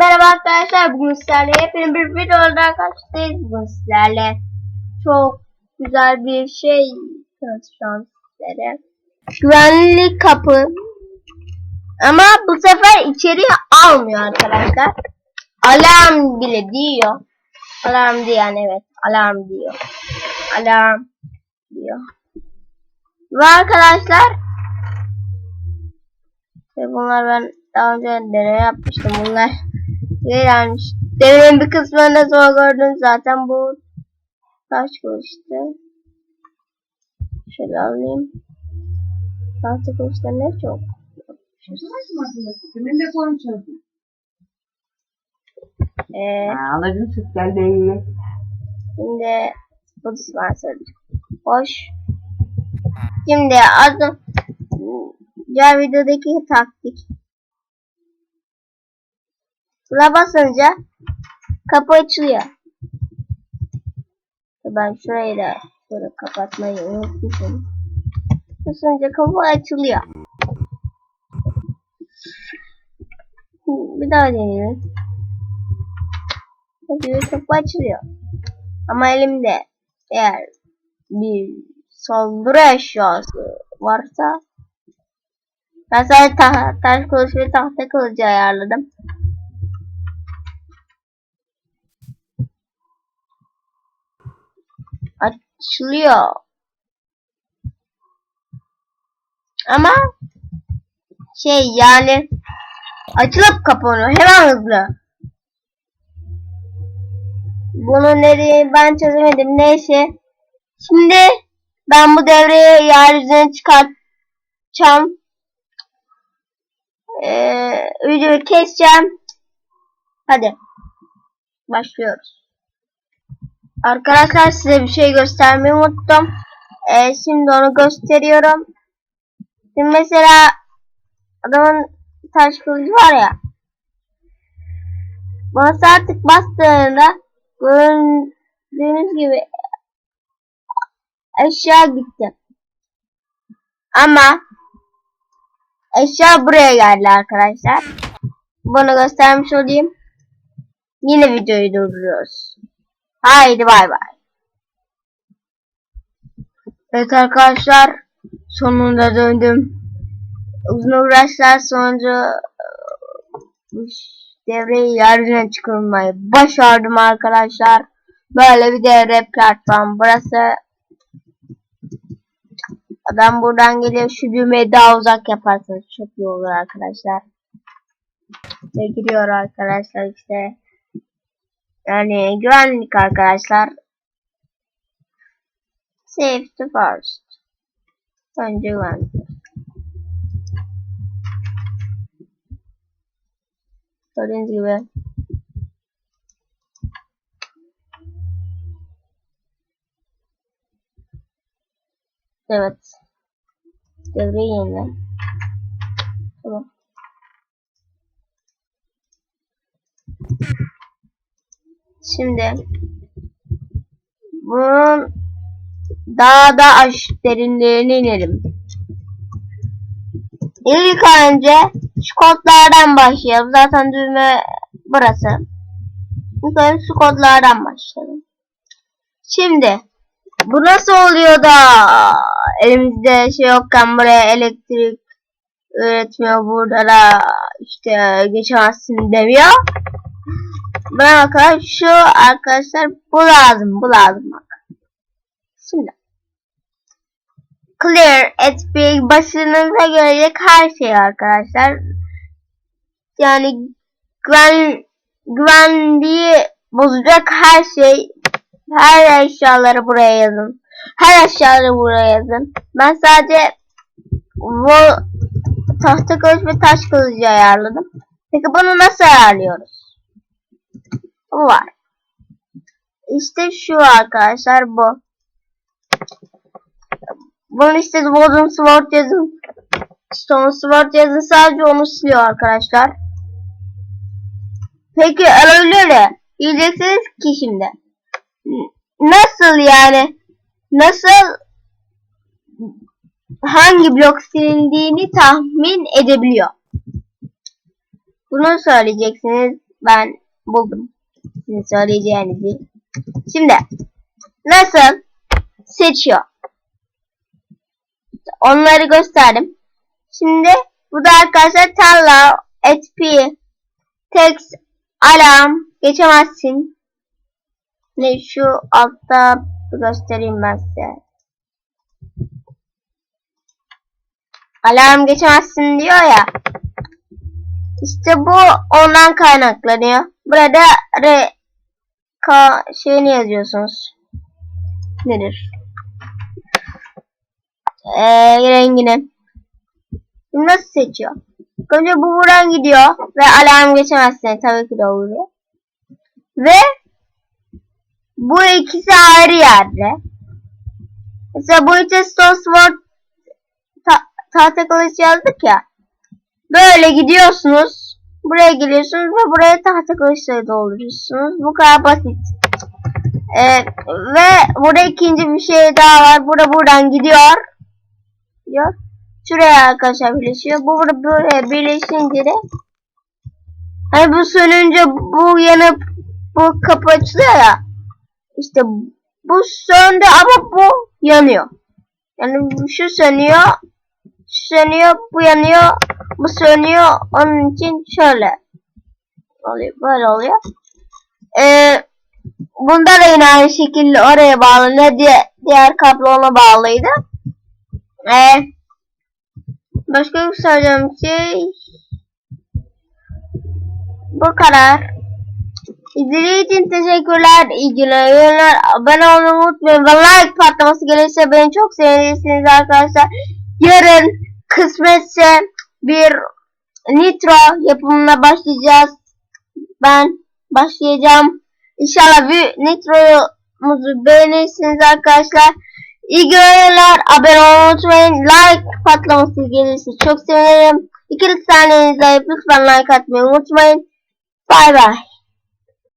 Merhaba arkadaşlar bugün sizlerle yepyeni bir videoda karşınızdayız. Bugün sizlerle çok güzel bir şey tanıtacağım sizlere. Güvenli kapı. Ama bu sefer içeriye almıyor arkadaşlar. Alarm bile diyor. Alarm diyen evet alarm diyor. Alarm diyor. Ve arkadaşlar ve bunlar ben daha önce deney yapmıştım. Bunlar gelmiş. Deneyin bir kısmında zor gördüm zaten bu taş kılıçtı. Şöyle alayım. Tahta kılıçta ne çok. Ee, Ha, alacın süt geldi iyi. şimdi bu dispenser. Hoş. Şimdi az diğer videodaki taktik. Buna basınca kapı açılıyor. Ben şurayı da şöyle kapatmayı unutmuşum. Basınca kapı açılıyor. Bir daha deneyelim. Bakıyor kapı açılıyor. Ama elimde eğer bir saldırı eşyası varsa ben sadece ta taş kılıç ve tahta kılıcı ayarladım. Açılıyor. Ama şey yani açılıp kapanıyor hemen hızlı. Bunu nereye ben çözemedim. Neyse. Şimdi ben bu devreyi yeryüzüne çıkartacağım. Ee, videoyu keseceğim. Hadi. Başlıyoruz. Arkadaşlar size bir şey göstermeyi unuttum. Ee, şimdi onu gösteriyorum. Şimdi mesela adamın taş kılıcı var ya. Bana sağ tık bastığında gördüğünüz gibi eşya gitti. Ama eşya buraya geldi arkadaşlar. Bunu göstermiş olayım. Yine videoyu durduruyoruz. Haydi bay bay. Evet arkadaşlar sonunda döndüm. Uzun uğraşlar sonucu bu devreyi yeryüzüne çıkarmayı başardım arkadaşlar. Böyle bir devre platform. Burası adam buradan geliyor. Şu düğmeyi daha uzak yaparsanız çok iyi olur arkadaşlar. Ve giriyor arkadaşlar işte. Yani güvenlik arkadaşlar. Safety first. Önce güvenlik. Gördüğünüz gibi. Evet. Devreyi yenile. Şimdi bunun daha da aş derinlerine inelim. İlk önce şu kodlardan başlayalım. Zaten düğme burası. İlk önce şu kodlardan başlayalım. Şimdi bu nasıl oluyor da elimizde şey yokken buraya elektrik üretmiyor burada da işte geçemezsin demiyor. Bana bakar şu arkadaşlar bu lazım bu lazım bak. Şimdi clear et bir başınıza gelecek her şey arkadaşlar. Yani güven güvenliği bozacak her şey her eşyaları buraya yazın. Her eşyaları buraya yazın. Ben sadece bu tahta kılıç ve taş kılıcı ayarladım. Peki bunu nasıl ayarlıyoruz? Var. İşte şu arkadaşlar bu. Bunu işte Wooden Sword yazın. Stone Sword yazın sadece onu siliyor arkadaşlar. Peki öyle diyeceksiniz ki şimdi. Nasıl yani? Nasıl hangi blok silindiğini tahmin edebiliyor. Bunu söyleyeceksiniz. Ben buldum. Sizin söyleyeceğinizi. Şimdi nasıl seçiyor? Onları gösterdim. Şimdi bu da arkadaşlar tarla, etpi, text, alarm, geçemezsin. Ne şu altta göstereyim ben size. Alarm geçemezsin diyor ya. İşte bu ondan kaynaklanıyor. Burada re ka şeyini yazıyorsunuz. Nedir? Ee, rengini. Şimdi nasıl seçiyor? Önce bu buradan gidiyor ve alarm geçemezsin tabii ki de oluyor. Ve bu ikisi ayrı yerde. Mesela bu işte Stone Sword ta tahta kılıç yazdık ya. Böyle gidiyorsunuz. Buraya geliyorsunuz ve buraya tahta kılıçları dolduruyorsunuz. Bu kadar basit. Ee, ve burada ikinci bir şey daha var. Burada buradan gidiyor. Gidiyor. Şuraya arkadaşlar birleşiyor. Bu burada buraya birleşince de hani bu sönünce bu yanıp bu kapı açılıyor ya. İşte bu söndü ama bu yanıyor. Yani şu sönüyor, şu sönüyor, bu yanıyor, bu sönüyor. Onun için şöyle oluyor, böyle oluyor. Ee, bunda da yine aynı şekilde oraya bağlı. Ne diye diğer kablo ona bağlıydı. Ee, başka bir söyleyeceğim şey bu kadar. İzlediğiniz için teşekkürler. İyi günler. Abone olmayı unutmayın. Ve like patlaması gelirse beni çok sevinirsiniz arkadaşlar. Yarın kısmetse bir nitro yapımına başlayacağız. Ben başlayacağım. İnşallah bir nitromuzu beğenirsiniz arkadaşlar. İyi günler. Abone olmayı unutmayın. Like patlaması gelirse çok sevinirim. İki saniyenize lütfen like atmayı unutmayın. Bay bay.